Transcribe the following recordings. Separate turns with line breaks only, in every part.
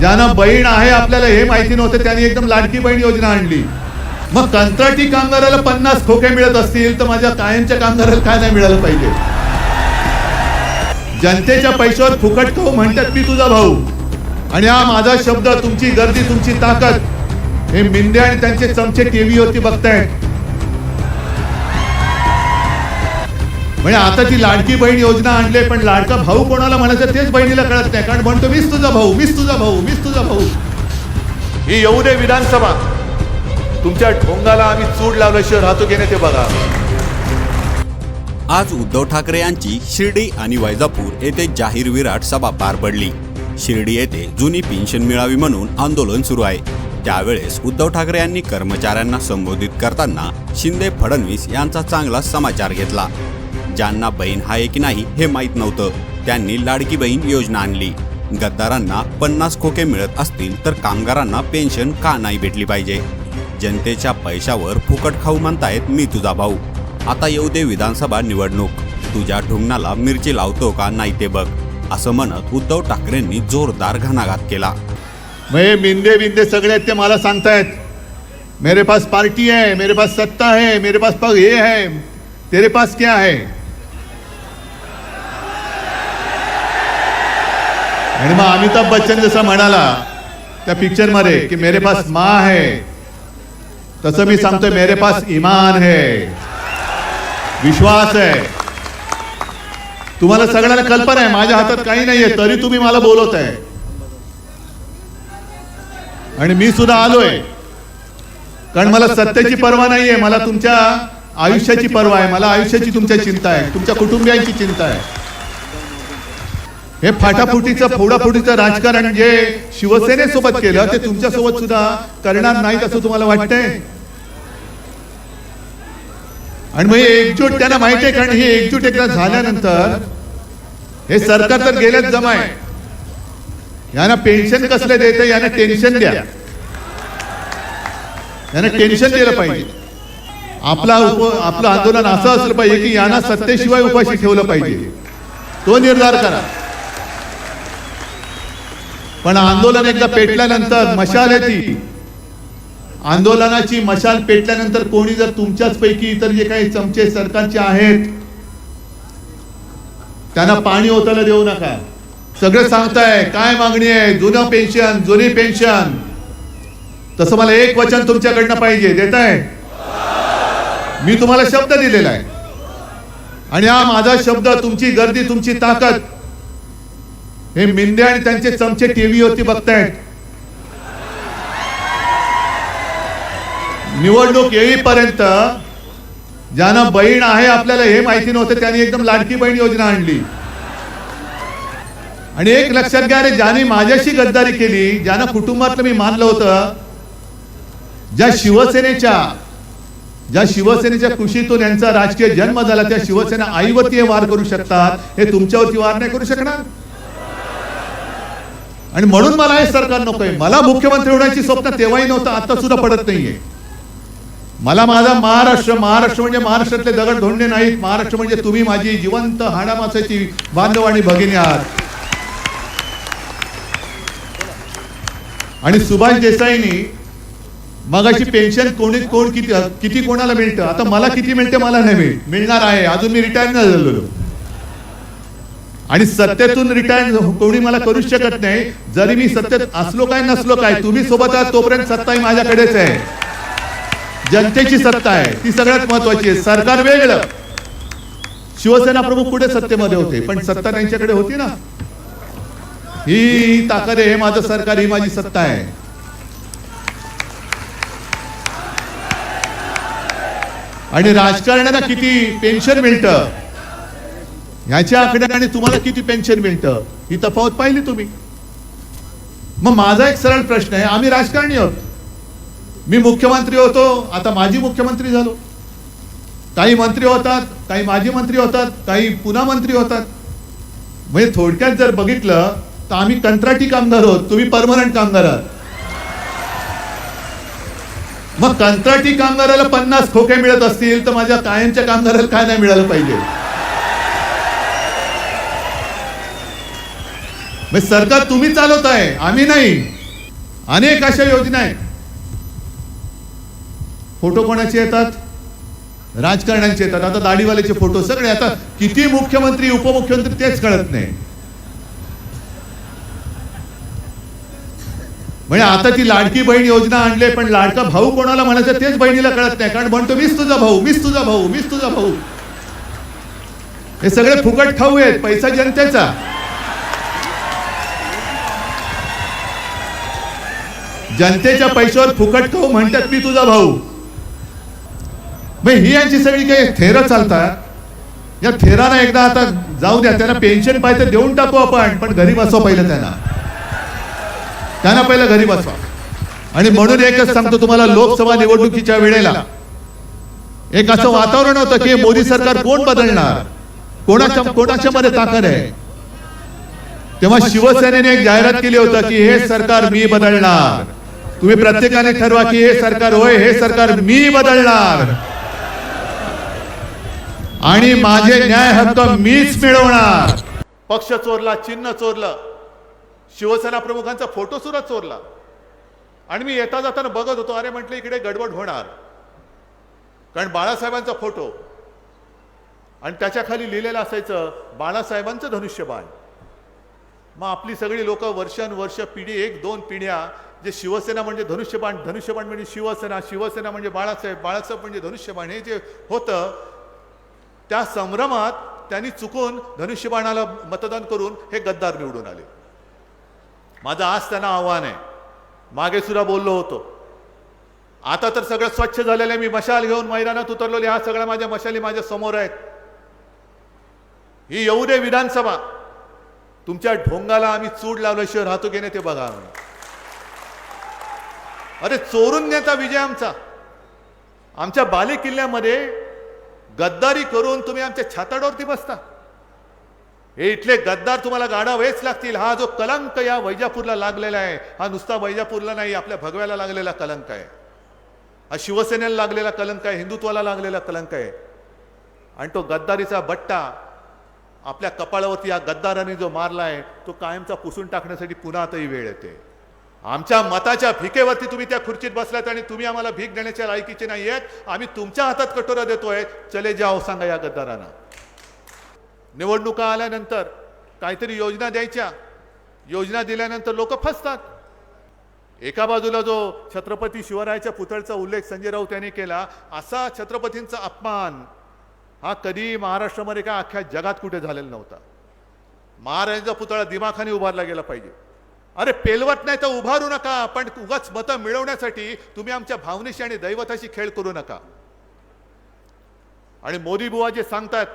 ज्यांना बहीण आहे आपल्याला हे माहिती नव्हतं त्यांनी एकदम लाडकी बहीण योजना आणली. मग कंत्राटी कामगाराला पन्नास खोके मिळत असतील तर माझ्या कायमच्या कामगाराला काय नाही मिळालं पाहिजे? जनतेच्या पैशावर फुकट खाऊ म्हणतात मी तुझा भाऊ. आणि हा माझा शब्द तुमची गर्दी तुमची ताकद हे मिंदे आणि त्यांचे चमचे टीव्हीवरती बघतायत. म्हणजे आता ती लाडकी बहीण योजना आणली पण लाडका भाऊ कोणाला म्हणायचं तेच बहिणीला कळत नाही. कारण म्हणतो मीच तुझा भाऊ मीच तुझा भाऊ मीच तुझा भाऊ. ही येऊ दे विधानसभा. तुमच्या ढोंगाला आम्ही चूड लावल्याशिवाय राहतो की नाही ते बघा.
आज उद्धव ठाकरे यांची शिर्डी आणि वैजापूर येथे जाहीर विराट सभा पार पडली. शिर्डी येथे जुनी पेन्शन मिळावी म्हणून आंदोलन सुरू आहे. त्यावेळेस उद्धव ठाकरे यांनी कर्मचाऱ्यांना संबोधित करताना शिंदे फडणवीस यांचा चांगला समाचार घेतला. ज्यांना बहीण आहे की नाही हे माहीत नव्हतं. त्यांनी लाडकी बहीण योजना आणली. गद्दारांना पन्नास खोके मिळत असतील तर कामगारांना पेन्शन का नाही भेटली पाहिजे? जनतेच्या पैशावर फुकट खाऊ म्हणतायत मी तुझा भाऊ. आता येऊ दे विधानसभा निवडणूक. तुझ्या ढुंगणाला मिरची लावतो का नाही ते बघ. असं म्हणत उद्धव ठाकरेंनी जोरदार घणाघात केला.
मग मिंदे बिंदे सगळे आहेत ते मला सांगतायत. मेरे पास पार्टी है मेरे पास सत्ता है मेरे पास पग हे है तेरे पास क्या है आणि मग अमिताभ बच्चन जसा म्हणाला त्या पिक्चरमध्ये की मेरे पास माँ है तसं मी सांगतोय मेरे पास इमान है. विश्वास आहे तुम्हाला सगळ्यांना कल्पना आहे माझ्या हातात काही नाहीये तरी तुम्ही मला बोलवत आहे आणि मी सुद्धा आलोय. कारण मला सत्तेची पर्वा नाहीये मला तुमच्या आयुष्याची पर्वा आहे मला आयुष्याची तुमच्या चिंता आहे तुमच्या कुटुंबियांची चिंता आहे. हे फाटाफुटीचं फोडाफुटीचं राजकारण जे शिवसेनेसोबत केलं ते तुमच्यासोबत सुद्धा करणार नाहीत असं तुम्हाला वाटतंय? आणि मग एकजूट त्यांना माहिती आहे कारण हे एकजूट एकदा झाल्यानंतर हे सरकार तर गेल्याच जमा आहे यांना पेन्शन कसले देते? यांना टेन्शन द्या. यांना टेन्शन दिलं पाहिजे. आपला उप आपलं आंदोलन असं असलं पाहिजे की यांना सत्तेशिवाय उपाशी ठेवलं पाहिजे. तो निर्धार करा. पण आंदोलन एकदा पेटल्यानंतर मशाल आहे ती आंदोलनाची मशाल पेटल्यानंतर कोणी जर तुमच्याच पैकी इतर जे काही चमचे सरकारचे आहेत त्यांना पाणी ओतायला देऊ नका. सगळं सांगताय काय मागणी आहे? जुनं पेन्शन जुनी पेन्शन तसं मला एक वचन तुमच्याकडनं पाहिजे देताय? मी तुम्हाला शब्द दिलेला आहे. आणि हा माझा शब्द तुमची गर्दी तुमची ताकद हे मिंदे आणि त्यांचे चमचे टीव्हीवरती बघतायत. निवडणूक येईपर्यंत ज्यांना बहीण आहे आपल्याला हे माहिती नव्हतं त्यांनी एकदम लाडकी बहीण योजना आणली. आणि एक लक्षात घ्या रे ज्याने माझ्याशी गद्दारी केली ज्यानं कुटुंबातलं मी मानलं होतं ज्या शिवसेनेच्या ज्या शिवसेनेच्या कृषीतून यांचा राजकीय जन्म झाला त्या शिवसेना आईवरती हे वार करू शकतात हे तुमच्यावरती वार नाही करू शकणार. आणि म्हणून मला हे सरकार नकोय मला मुख्यमंत्री होण्याची स्वप्न तेव्हाही नव्हतं आता सुद्धा पडत नाहीये. मला माझा महाराष्ट्र महाराष्ट्र म्हणजे महाराष्ट्रातले दगड धोंडे नाहीत. महाराष्ट्र म्हणजे तुम्ही माझी जिवंत हाडामासाची बांधव आणि भगिनी आहात. आणि सुभाष देसाईंनी मगाशी पेन्शन कोणी कोण किती किती कोणाला मिळतं? आता मला किती मिळते मला नाही मिळणार आहे. अजून मी रिटायर नाही झालेलो. आणि सत्तेतून रिटायर हो- कोणी मला करू शकत नाही. जरी मी सत्तेत असलो काय नसलो काय तुम्ही सोबत आहात तोपर्यंत सत्ता ही माझ्याकडेच आहे. जनतेची सत्ता आहे. ती सगळ्यात महत्वाची आहे. सरकार वेगळं. शिवसेना प्रमुख कुठे सत्तेमध्ये होते? पण सत्ता त्यांच्याकडे होती ना. ही ताकद आहे हे माझं सरकार ही माझी सत्ता आहे. आणि राजकारण्याला किती पेन्शन मिळतं. ह्याच्या आकड्याने तुम्हाला किती पेन्शन मिळतं? ही तफावत पाहिली तुम्ही. मग माझा एक सरळ प्रश्न आहे आम्ही राजकारणी आहोत. मी मुख्यमंत्री होतो आता माजी मुख्यमंत्री झालो. काही मंत्री होतात काही माजी मंत्री होतात काही पुन्हा मंत्री होतात. म्हणजे थोडक्यात जर बघितलं तर आम्ही कंत्राटी कामगार आहोत तुम्ही परमनंट कामगार आहात. मग कंत्राटी कामगाराला पन्नास खोके मिळत असतील तर माझ्या कायमच्या कामगाराला काय नाही मिळालं पाहिजे? म्हणजे सरकार तुम्ही चालवताय आम्ही नाही. अनेक अशा योजना आहेत. फोटो कोणाचे येतात? राजकारण्यांचे येतात. आता दाढीवाल्याचे फोटो सगळे आता किती मुख्यमंत्री उपमुख्यमंत्री तेच कळत नाही. म्हणजे आता ती लाडकी बहीण योजना आणली पण लाडका भाऊ कोणाला म्हणायचं तेच बहिणीला कळत नाही. कारण म्हणतो मीच तुझा भाऊ मीच तुझा भाऊ मीच तुझा भाऊ. हे सगळे फुकट खाऊ आहेत पैसा जनतेचा. जनतेच्या पैशावर फुकट खाऊ म्हणतात मी तुझा भाऊ. मग ही यांची सगळी काही थेर चालतात? या थेराना एकदा आता जाऊ द्या त्यांना पेन्शन पाहिजे देऊन टाकू आपण पण घरी बसवा पहिलं त्यांना. त्यांना पहिलं घरी बसवा. आणि म्हणून एकच सांगतो तुम्हाला लोकसभा निवडणुकीच्या वेळेला एक असं वातावरण होतं की मोदी सरकार कोण बदलणार? कोणाच्या कोणाच्या मध्ये ताकद आहे? तेव्हा शिवसेनेने एक जाहिरात केली होती की हे सरकार मी बदलणार. तुम्ही प्रत्येकाने ठरवा की हे सरकार होय हे सरकार मी बदलणार. आणि माझे न्याय हक्क मीच मिळवणार. पक्ष चोरला चिन्ह चोरलं. शिवसेना प्रमुखांचा फोटो सुद्धा चोरला. आणि मी येता जाताना बघत होतो अरे म्हटलं इकडे गडबड होणार. कारण बाळासाहेबांचा फोटो. आणि त्याच्याखाली लिहिलेलं असायचं बाळासाहेबांचं धनुष्यबाण. मग आपली सगळी लोक वर्षानुवर्ष पिढी एक दोन पिढ्या जे शिवसेना म्हणजे धनुष्यबाण धनुष्यबाण म्हणजे शिवसेना शिवसेना म्हणजे बाळासाहेब बाळासाहेब म्हणजे धनुष्यबाण हे जे होतं त्या संभ्रमात त्यांनी चुकून धनुष्यबाणाला मतदान करून हे गद्दार निवडून आले. माझं आज त्यांना आव्हान आहे. मागे सुद्धा बोललो होतो. आता तर सगळं स्वच्छ झालेलं आहे. मी मशाल घेऊन मैदानात उतरलो ह्या सगळ्या माझ्या मशाली माझ्यासमोर आहेत. ही येऊ दे विधानसभा. तुमच्या ढोंगाला आम्ही चूड लावल्याशिवाय राहतो की नाही ते बघा अरे चोरून नेता विजय आमचा. आमच्या बाले किल्ल्यामध्ये गद्दारी करून तुम्ही आमच्या छाताडावरती बसता. हे इथले गद्दार तुम्हाला गाडावेच लागतील. हा जो कलंक या वैजापूरला लागलेला आहे हा नुसता वैजापूरला नाही आपल्या भगव्याला लागलेला कलंक आहे. हा शिवसेनेला लागलेला कलंक आहे हिंदुत्वाला लागलेला कलंक आहे. आणि तो गद्दारीचा बट्टा आपल्या कपाळावरती या गद्दाराने जो मारला आहे तो कायमचा पुसून टाकण्यासाठी पुन्हा आताही वेळ येते. आमच्या मताच्या भिकेवरती तुम्ही त्या खुर्चीत बसलात आणि तुम्ही आम्हाला भीक देण्याच्या लायकीचे नाही आहेत. आम्ही तुमच्या हातात कटोरा देतोय. चले जाओ सांगा या गद्दारांना. निवडणुका आल्यानंतर काहीतरी योजना द्यायच्या. योजना दिल्यानंतर लोक फसतात. एका बाजूला जो छत्रपती शिवरायाच्या पुतळ्याचा उल्लेख संजय राऊत यांनी केला असा छत्रपतींचा अपमान हा कधी महाराष्ट्रामध्ये का अख्ख्या जगात कुठे झालेला नव्हता. महाराजांचा पुतळा दिमाखाने उभारला गेला पाहिजे. अरे पेलवत नाही तर उभारू नका पण उगाच मतं मिळवण्यासाठी तुम्ही आमच्या भावनेशी आणि दैवताशी खेळ करू नका. आणि मोदी बुवा जे सांगतात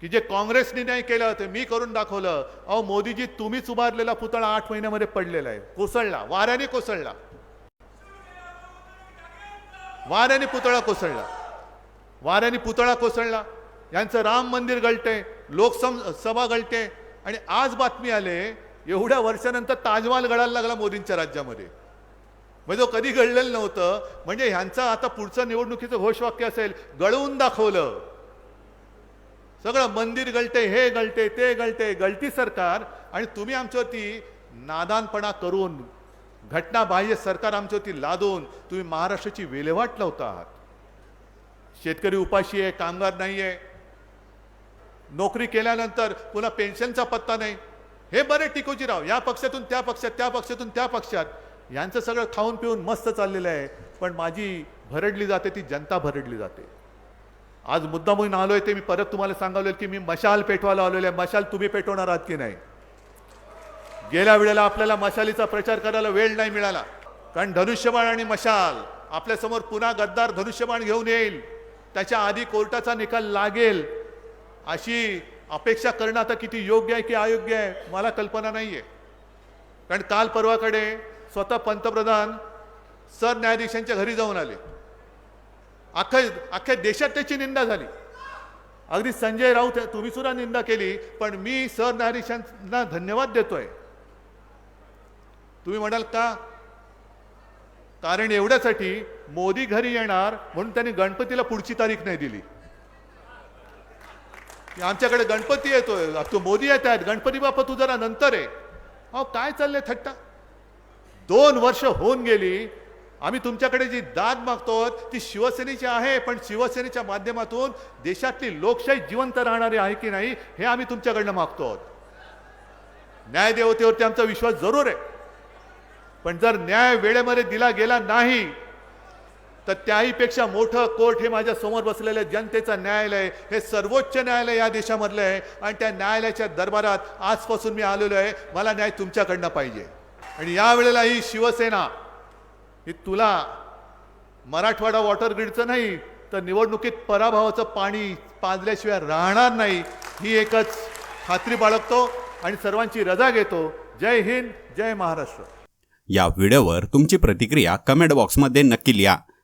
की जे काँग्रेसने नाही केलं ते मी करून दाखवलं. अहो मोदीजी तुम्हीच उभारलेला पुतळा आठ महिन्यामध्ये पडलेला आहे. कोसळला. वाऱ्याने कोसळला. वाऱ्याने पुतळा कोसळला. वाऱ्याने पुतळा कोसळला. यांचं राम मंदिर गळते लोकसम सभा गळते. आणि आज बातमी आले एवढ्या वर्षानंतर ताजमहाल गळायला लागला मोदींच्या राज्यामध्ये. म्हणजे तो कधी घडलेलं नव्हतं. म्हणजे ह्यांचं आता पुढचं निवडणुकीचं घोषवाक्य असेल गळवून दाखवलं. सगळं मंदिर गळते हे गळते ते गळते गळती सरकार आणि तुम्ही आमच्यावरती नादानपणा करून घटनाबाह्य सरकार आमच्यावरती लादून तुम्ही महाराष्ट्राची विल्हेवाट लावता आहात शेतकरी उपाशी आहे कामगार नाही आहे नोकरी केल्यानंतर पुन्हा पेन्शनचा पत्ता नाही. हे बरे टिकोजीराव या पक्षातून त्या पक्षात त्या पक्षातून त्या पक्षात. यांचं सगळं खाऊन पिऊन मस्त चाललेलं आहे. पण माझी भरडली जाते ती जनता भरडली जाते. आज मुद्दा म्हणून आहे ते मी परत तुम्हाला सांगावलं की मी मशाल पेटवायला आलेलो आहे मशाल तुम्ही पेटवणार आहात की नाही? गेल्या वेळेला आपल्याला मशालीचा प्रचार करायला वेळ नाही मिळाला. कारण धनुष्यबाण आणि मशाल आपल्यासमोर पुन्हा गद्दार धनुष्यबाण घेऊन येईल. त्याच्या आधी कोर्टाचा निकाल लागेल. अशी अपेक्षा करणं आता किती योग्य आहे की अयोग्य आहे? मला कल्पना नाही आहे कारण काल परवाकडे स्वतः पंतप्रधान सरन्यायाधीशांच्या घरी जाऊन आले. अख्ख्या अख्ख्या देशात त्याची निंदा झाली. अगदी संजय राऊत तुम्ही सुद्धा निंदा केली पण मी सरन्यायाधीशांना धन्यवाद देतोय. तुम्ही म्हणाल का? कारण एवढ्यासाठी मोदी घरी येणार म्हणून त्यांनी गणपतीला पुढची तारीख नाही दिली. आमच्याकडे गणपती येतोय अब तो मोदी येत आहेत गणपती बाप्पा तू जरा नंतर आहे अहो काय चाललंय थट्टा? दोन वर्ष होऊन गेली. आम्ही तुमच्याकडे जी दाद मागतो ती शिवसेनेची आहे पण शिवसेनेच्या माध्यमातून देशातली लोकशाही जिवंत राहणारी आहे की नाही हे आम्ही तुमच्याकडनं मागतो आहोत न्यायदेवतेवरती आमचा विश्वास जरूर आहे. पण जर न्याय वेळेमध्ये दिला गेला नाही तर त्याहीपेक्षा मोठं कोर्ट हे माझ्यासमोर बसलेलं जनतेचं न्यायालय हे सर्वोच्च न्यायालय या देशामधलं आहे. आणि त्या न्यायालयाच्या दरबारात आजपासून मी आलेलो आहे. मला न्याय तुमच्याकडनं पाहिजे. आणि यावेळेला ही शिवसेना ही तुला मराठवाडा वॉटर ग्रीडचं नाही तर निवडणुकीत पराभवाचं पाणी पाजल्याशिवाय राहणार नाही. ही एकच खात्री बाळगतो आणि सर्वांची रजा घेतो. जय हिंद जय महाराष्ट्र.
या व्हिडिओवर तुमची प्रतिक्रिया कमेंट बॉक्समध्ये नक्की लिहा.